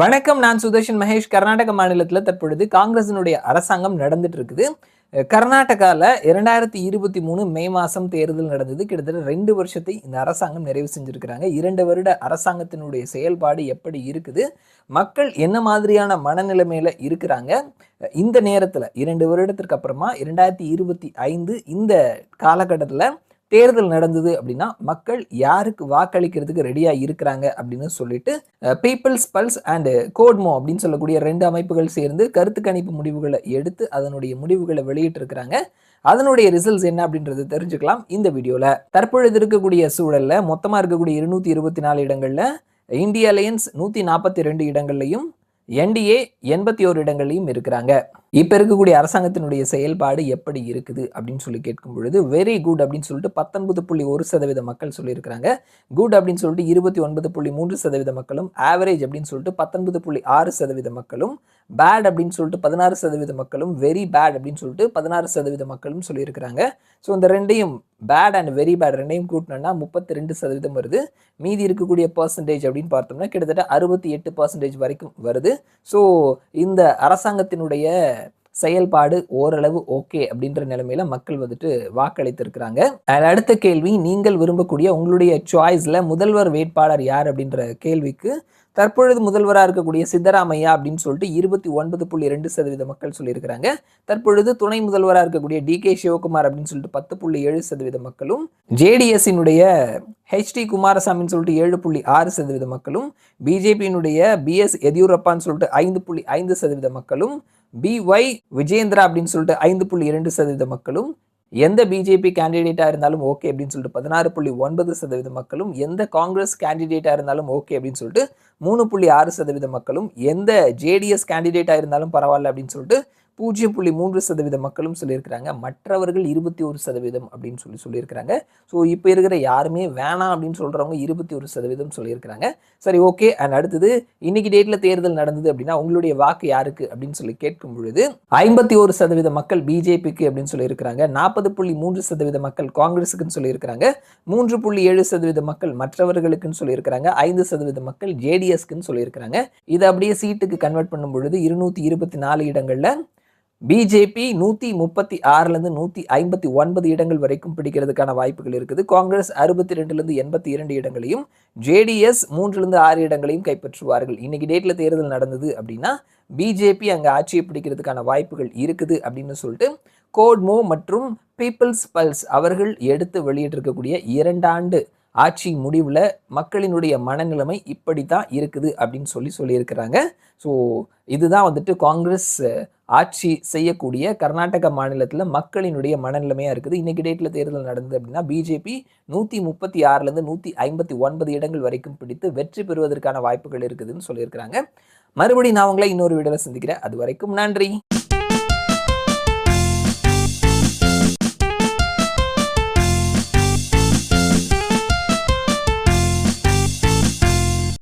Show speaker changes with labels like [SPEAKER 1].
[SPEAKER 1] வணக்கம் நான் சுதர்ஷன் மகேஷ். கர்நாடக மாநிலத்தில் தற்பொழுது காங்கிரசினுடைய அரசாங்கம் நடந்துட்டு இருக்குது. கர்நாடகாவில் இரண்டாயிரத்தி இருபத்தி மூணு மே மாதம் தேர்தல் நடந்தது. கிட்டத்தட்ட ரெண்டு வருஷத்தை இந்த அரசாங்கம் நிறைவு செஞ்சுருக்கிறாங்க. இரண்டு வருட அரசாங்கத்தினுடைய செயல்பாடு எப்படி இருக்குது? மக்கள் என்ன மாதிரியான மனநிலைமையில் இருக்கிறாங்க? இந்த நேரத்தில் இரண்டு வருடத்திற்கு அப்புறமா இரண்டாயிரத்தி இருபத்தி ஐந்து இந்த காலகட்டத்தில் தேர்தல் நடந்தது அப்படின்னா மக்கள் யாருக்கு வாக்களிக்கிறதுக்கு ரெடியாக இருக்கிறாங்க அப்படின்னு சொல்லிட்டு பீப்புள்ஸ் பல்ஸ் அண்ட் கோட்மோ அப்படின்னு சொல்லக்கூடிய ரெண்டு அமைப்புகள் சேர்ந்து கருத்து கணிப்பு முடிவுகளை எடுத்து அதனுடைய முடிவுகளை வெளியிட்டிருக்கிறாங்க. அதனுடைய ரிசல்ட்ஸ் என்ன அப்படின்றது தெரிஞ்சுக்கலாம் இந்த வீடியோவில் தற்பொழுது இருக்கக்கூடிய சூழலில் மொத்தமாக இருக்கக்கூடிய இருநூத்தி இருபத்தி நாலு இடங்களில் இந்திய அலையன்ஸ் நூற்றி நாற்பத்தி ரெண்டு இடங்கள்லையும் என்டிஏ எண்பத்தி ஓரு இடங்களையும் இருக்கிறாங்க. இப்போ இருக்கக்கூடிய அரசாங்கத்தினுடைய செயல்பாடு எப்படி இருக்குது அப்படின்னு சொல்லி கேட்கும் பொழுது வெரி குட் அப்படின்னு சொல்லிட்டு பத்தொன்பது புள்ளி ஒரு சதவீத மக்கள் சொல்லியிருக்கிறாங்க. குட் அப்படின்னு சொல்லிட்டு இருபத்தி ஒன்பது புள்ளி மூன்று சதவீத மக்களும் ஆவரேஜ் அப்படின்னு சொல்லிட்டு பத்தொன்பது புள்ளி ஆறு சதவீத மக்களும் பேட் அப்படின்னு சொல்லிட்டு பதினாறு சதவீத மக்களும் வெரி பேட் அப்படின்னு சொல்லிட்டு பதினாறு சதவீத மக்களும் சொல்லியிருக்கிறாங்க. ஸோ இந்த ரெண்டையும் பேட் அண்ட் வெரி பேட் ரெண்டையும் கூட்டினோன்னா முப்பத்தி ரெண்டு சதவீதம் வருது. மீதி இருக்கக்கூடிய பர்சன்டேஜ் அப்படின்னு பார்த்தோம்னா கிட்டத்தட்ட அறுபத்தி எட்டு பர்சன்டேஜ் வரைக்கும் வருது. ஸோ இந்த அரசாங்கத்தினுடைய செயல்பாடு ஓரளவு ஓகே அப்படின்ற நிலைமையில மக்கள் வந்துட்டு வாக்களித்திருக்கிறாங்க. அடுத்த கேள்வி நீங்கள் விரும்பக்கூடிய உங்களுடைய சாய்ஸ்ல முதல்வர் வேட்பாளர் யார் அப்படின்ற கேள்விக்கு தற்பொழுது முதல்வராக இருக்கக்கூடிய சித்தராமையா அப்படின்னு சொல்லிட்டு இருபத்தி ஒன்பது புள்ளி ரெண்டு சதவீத மக்கள் சொல்லியிருக்கிறாங்க. தற்பொழுது துணை முதல்வராக இருக்கக்கூடிய டி கே சிவகுமார் அப்படின்னு சொல்லிட்டு பத்து புள்ளி ஏழு சதவீத மக்களும் ஜேடிஎஸ்ஸினுடைய ஹெச்டி குமாரசாமின்னு சொல்லிட்டு ஏழு புள்ளி ஆறு சதவீத மக்களும் பிஜேபியினுடைய பிஎஸ் எதியூரப்பான்னு சொல்லிட்டு ஐந்து புள்ளி ஐந்து சதவீத மக்களும் பி ஒய் விஜேந்திரா அப்படின்னு சொல்லிட்டு ஐந்து புள்ளி இரண்டு சதவீத மக்களும் எந்த பிஜேபி கேண்டிடேட்டாக இருந்தாலும் ஓகே அப்படின்னு சொல்லிட்டு பதினாறு புள்ளி ஒன்பது சதவீத மக்களும் எந்த காங்கிரஸ் கேண்டிடேட்டாக இருந்தாலும் ஓகே அப்படின்னு சொல்லிட்டு மூணு புள்ளி ஆறு சதவீத மக்களும் எந்த ஜேடிஎஸ் கேண்டிடேட்டாக இருந்தாலும் பரவாயில்ல அப்படின்னு சொல்லிட்டு பூஜ்ஜியம் புள்ளி மூன்று சதவீத மக்களும் சொல்லியிருக்கிறாங்க. மற்றவர்கள் இருபத்தி ஒரு சதவீதம் அப்படின்னு சொல்லி சொல்லியிருக்கிறாங்க. ஸோ இப்போ இருக்கிற யாருமே வேணாம் அப்படின்னு சொல்கிறவங்க இருபத்தி ஒரு சதவீதம் சொல்லியிருக்கிறாங்க. சரி ஓகே அண்ட் அடுத்தது இன்னைக்கு டேட்டில் தேர்தல் நடந்தது அப்படின்னா உங்களுடைய வாக்கு யாருக்கு அப்படின்னு சொல்லி கேட்கும் பொழுது ஐம்பத்தி ஒரு சதவீத மக்கள் பிஜேபிக்கு அப்படின்னு சொல்லியிருக்கிறாங்க. நாற்பது புள்ளி மூன்று சதவீத மக்கள் காங்கிரஸுக்குன்னு சொல்லியிருக்கிறாங்க. மூன்று புள்ளி ஏழு சதவீத மக்கள் மற்றவர்களுக்குன்னு சொல்லியிருக்கிறாங்க. ஐந்து சதவீத மக்கள் ஜேடிஎஸ்க்குன்னு சொல்லியிருக்கிறாங்க. இதை அப்படியே சீட்டுக்கு கன்வெர்ட் பண்ணும் பொழுது இருநூத்தி இருபத்தி நாலு இடங்களில் பிஜேபி நூற்றி முப்பத்தி ஆறுலேருந்து நூற்றி ஐம்பத்தி ஒன்பது இடங்கள் வரைக்கும் பிடிக்கிறதுக்கான வாய்ப்புகள் இருக்குது. காங்கிரஸ் அறுபத்தி ரெண்டுலேருந்து எண்பத்தி இரண்டு இடங்களையும் ஜேடிஎஸ் மூன்றுலேருந்து ஆறு இடங்களையும் கைப்பற்றுவார்கள். இன்னைக்கு டேட்டில் தேர்தல் நடந்தது அப்படின்னா பிஜேபி அங்கே ஆட்சியை பிடிக்கிறதுக்கான வாய்ப்புகள் இருக்குது அப்படின்னு சொல்லிட்டு கோட்மோ மற்றும் பீப்புள்ஸ் பல்ஸ் அவர்கள் எடுத்து வெளியிட்டிருக்கக்கூடிய இரண்டாண்டு ஆட்சி முடிவில் மக்களினுடைய மனநிலைமை இப்படி தான் இருக்குது அப்படின்னு சொல்லி சொல்லியிருக்கிறாங்க. ஸோ இதுதான் வந்துட்டு காங்கிரஸ் ஆட்சி செய்யக்கூடிய கர்நாடக மாநிலத்தில் மக்களினுடைய மனநிலைமையாக இருக்குது. இன்றைக்கி டேட்டில் தேர்தல் நடந்தது அப்படின்னா பிஜேபி நூற்றி முப்பத்தி ஆறுலேருந்து நூற்றி ஐம்பத்தி ஒன்பது இடங்கள் வரைக்கும் பிடித்து வெற்றி பெறுவதற்கான வாய்ப்புகள் இருக்குதுன்னு சொல்லியிருக்கிறாங்க. மறுபடியும் நான் உங்களை இன்னொரு வீடியோவில் சந்திக்கிறேன். அது வரைக்கும் நன்றி.